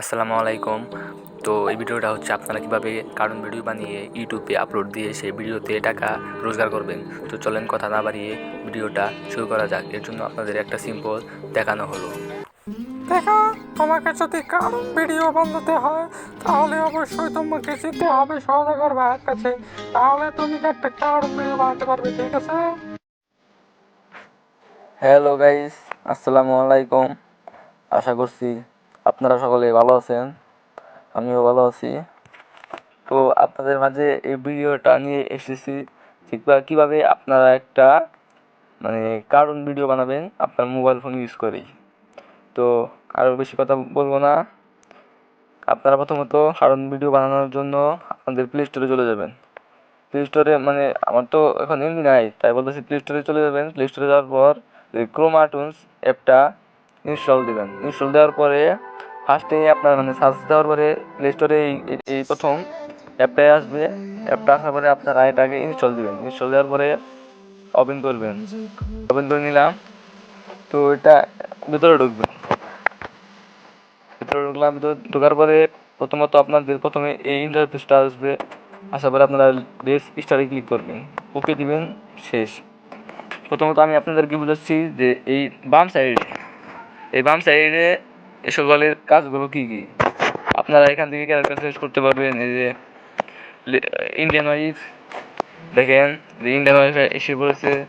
আসসালামু আলাইকুম। তো এই ভিডিওটা হচ্ছে আপনারা কীভাবে কার্টুন ভিডিও বানিয়ে ইউটিউবে আপলোড দিয়ে সেই ভিডিওতে টাকা রোজগার করবেন। তো চলেন কথা না বাড়িয়ে ভিডিওটা শুরু করা যাক। এর জন্য আপনাদের একটা সিম্পল দেখানো হলো। দেখো তোমাকে যদি কারণ ভিডিও বানাতে হয় তাহলে অবশ্যই তোমাকে যেতে হবে সদাগর ভাইয়ের কাছে। তাহলে তুমি একটা কারণ ভিডিও বানাতে পারবে ঠিক আছে? হ্যালো গাইস আসসালামু আলাইকুম। আশা করছি আপনারা সকলে ভালো আছেন? আমিও ভালো আছি। তো আপনাদের মাঝে এই ভিডিওটা নিয়ে এসেছি। কীভাবে আপনারা একটা মানে কার্টুন ভিডিও বানাবেন আপনার মোবাইল ফোন ইউজ করেই। তো আরও বেশি কথা বলব না। আপনারা প্রথমত কার্টুন ভিডিও বানানোর জন্য আপনাদের প্লে স্টোরে চলে যাবেন। প্লে স্টোরে মানে আমার তো এখন এমনি নাই, তাই বলতেছি প্লে স্টোরে চলে যাবেন। প্লে স্টোরে যাওয়ার পর ক্রোমাটুন্স অ্যাপটা ইনস্টল দিবেন। ইনস্টল দেওয়ার পরে ফার্স্টে আপনার মানে সার্চ দেওয়ার পরে প্লে স্টোরে এই প্রথম অ্যাপটাই আসবে। অ্যাপটা আসার পরে আপনারা এটাকে ইনস্টল দিবেন। ইনস্টল দেওয়ার পরে ওপেন করবেন। ওপেন করে নিলাম। তো এটা ভিতরে ঢুকবেন ভিতরে ঢুকলাম। ভিতরে ঢোকার পরে প্রথমত আপনাদের প্রথমে এই ইন্টারফেসটা আসবে, আসার পরে আপনারা রেস স্টারে ক্লিক করবেন। ওকে দিবেন, শেষ। প্রথমত আমি আপনাদেরকে বুঝাচ্ছি যে এই বাম সাইডে এই বাম সাইডে এই সকলের কাজগুলো কী কী? আপনারা এখান থেকে ক্যারেক্টার চেঞ্জ করতে পারবেন, এই যে ইন্ডিয়ান ওয়াইফ দেখেন, যে ইন্ডিয়ান ওয়াইফ এসে পড়েছে,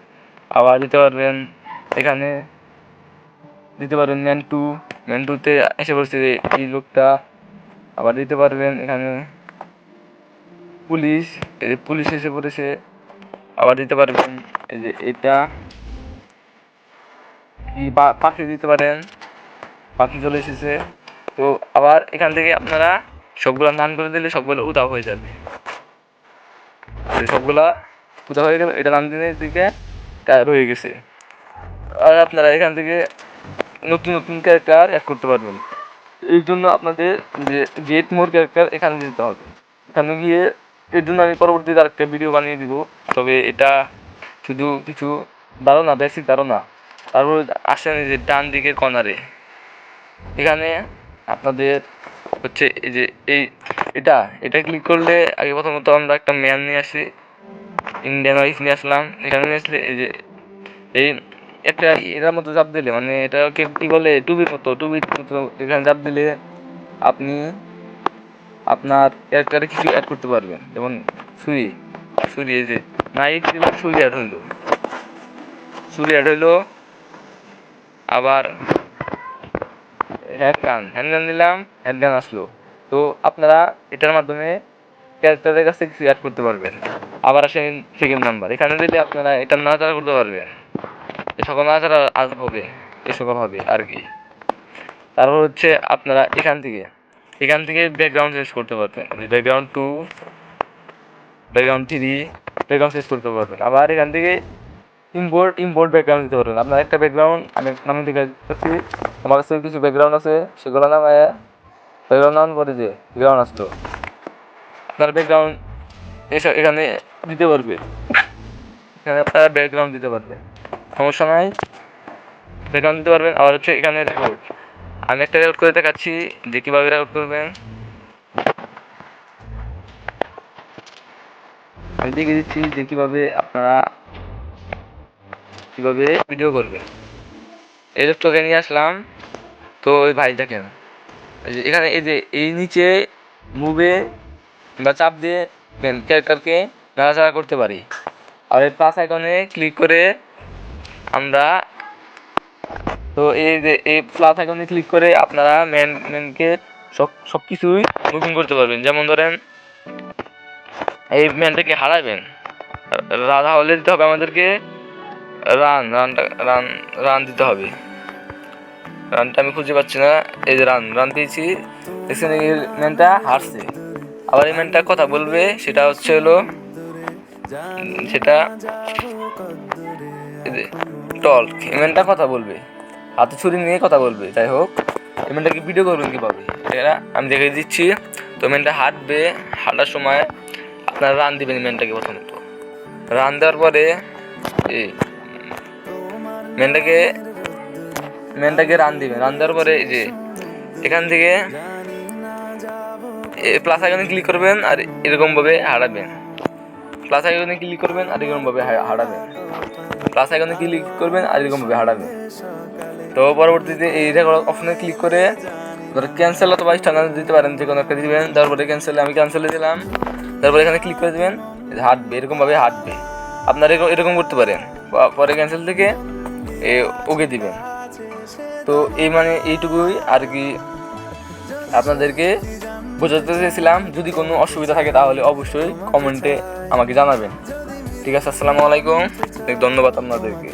আবার দিতে পারবেন, এখানে দিতে পারবেন ম্যান টু ম্যান টুতে এসে পড়ছে যে এই লোকটা, আবার দিতে পারবেন এখানে পুলিশ, এই যে পুলিশ এসে পড়েছে, আবার দিতে পারবেন, এই যে এটা কি পা- পাখি দিতে পারেন। পাখি চলে এসেছে। তো আবার এখান থেকে আপনারা সবগুলা নান করে দিলে সবগুলো উদাও হয়ে যাবে। সবগুলা উদাও হয়ে গেলে, এটা নাম দিনে দিকে হয়ে গেছে। আর আপনারা এখান থেকে নতুন নতুন ক্যারেক্টার অ্যাড করতে পারবেন। এই জন্য আপনাদের যে গেট মোর ক্যারেক্টার এখানে যেতে হবে। এখানে গিয়ে এর জন্য আমি পরবর্তীতে আরেকটা ভিডিও বানিয়ে দিব। তবে এটা শুধু কিছু ধারণা বেসিক ধারণা। তারপর আসেন যে ডান দিকের কর্নারে এখানে আপনাদের হচ্ছে এই যে এই এটা এটা ক্লিক করলে আগে প্রথমত আমরা একটা ম্যান নিয়ে আসি ইন্ডিয়ান ওয়াইফ নিয়ে আসলাম। এখানে নিয়ে আসলে এই যে এই একটা এটার মতো চাপ দিলে মানে এটাকে কি বলে টুবির মতো টুবির মতো এখানে চাপ দিলে আপনি আপনার ক্যারেক্টারে কিছু অ্যাড করতে পারবেন। যেমন ছুরি ছুরি এই যে নাইট দিলাম ছুরি অ্যাড হইল। ছুরি অ্যাড হইল, আবার গান হ্যান্ড গান দিলাম হ্যান্ড গান আসলো। তো আপনারা এটার মাধ্যমে ক্যারেক্টারের কাছে কিছু অ্যাড করতে পারবেন। আবার আসেন সেকেন্ড নাম্বার এখানে দিলে আপনারা এটা নাড়াচাড়া করতে পারবেন। এ সকল নাড়াচাড়া আজ হবে, এ সকল হবে আর কি। তারপর হচ্ছে আপনারা এখান থেকে এখান থেকে ব্যাকগ্রাউন্ড চেঞ্জ করতে পারবেন। Background two background three background change করতে পারবেন। আবার এখান থেকে ইম্পোর্ট ইম্পোর্ট ব্যাকগ্রাউন্ড দিতে পারবেন। আপনার একটা ব্যাকগ্রাউন্ড আমি নামে দিকে আমার কাছে কিছু ব্যাকগ্রাউন্ড আছে সেগুলো নামায় ব্যাকগ্রাউন্ড নাম করে দিয়ে ব্যাকগ্রাউন্ড আসতো আপনার ব্যাকগ্রাউন্ড এসব এখানে দিতে পারবে। এখানে আপনারা ব্যাকগ্রাউন্ড দিতে পারবে। সমস্যা নাই। ব্যাকগ্রাউন্ড দিতে পারবেন। আবার হচ্ছে এখানে রেকর্ড আমি একটা রেকর্ড করে দেখাচ্ছি যে কীভাবে রেকর্ড করবেন। আমি দেখিয়ে দিচ্ছি যে কীভাবে আপনারা কীভাবে ভিডিও করবেন। এই ল্যাপটপে নিয়ে আসলাম, তো ওই ভাই দেখেন এখানে এই যে এই নিচে মুভে বা চাপ দিয়ে ক্যারেক্টারকে নাড়াচাড়া করতে পারি। আর এই প্লাস আইকনে ক্লিক করে আমরা, তো এই যে এই প্লাস আইকনে ক্লিক করে আপনারা ম্যান ম্যানকে সব সব কিছুই মুভিং করতে পারবেন। যেমন ধরেন, এই ম্যানটাকে হারাবেন। রাধা হলে দিতে হবে আমাদেরকে রান রানটা রান রান দিতে হবে। রানটা আমি খুঁজে পাচ্ছি না। এই যে রান রান পেয়েছি দেখছেন এই ম্যানটা হারছে। আবার এই ম্যানটা কথা বলবে, সেটা হচ্ছে হলো, সেটা টল এই ম্যানটা কথা বলবে। হাতে ছুরি নিয়ে কথা বলবে, যাই হোক। এই ম্যানটাকে ভিডিও করবেন কীভাবে? এটা আমি দেখে দিচ্ছি। তো ম্যানটা হাঁটবে, হাঁটার সময় আপনারা রান দিবেন ম্যানটাকে প্রথমত। রান দেওয়ার পরে, এই ম্যানটাকে মেনটাকে রান দিবেন রান দেওয়ার পরে এই যে, এখান থেকে প্লাস আইকনে ক্লিক করবেন আর এরকমভাবে হারাবেন। প্লাস আইকনে ক্লিক করবেন আর এরকমভাবে হারাবেন। প্লাস আইকনে ক্লিক করবেন আর এরকমভাবে হারাবেন। তো পরবর্তীতে এই অপশনে ক্লিক করে ধরো ক্যান্সেল অথবা স্টানার দিতে পারেন যে কোনো একটা দিবেন। তারপরে ক্যান্সেল আমি ক্যান্সেলে দিলাম। তারপরে এখানে ক্লিক করে দেবেন। হাঁটবে, এরকমভাবে হাঁটবে। আপনারা এরকম করতে পারেন। পরে ক্যান্সেল থেকে এ ওকে দিবেন তো এই মানে এইটুকুই আর কি আপনাদেরকে বোঝাতে চেয়েছিলাম। যদি কোনো অসুবিধা থাকে তাহলে অবশ্যই কমেন্টে আমাকে জানাবেন। ঠিক আছে, আসসালামু আলাইকুম। ধন্যবাদ আপনাদেরকে।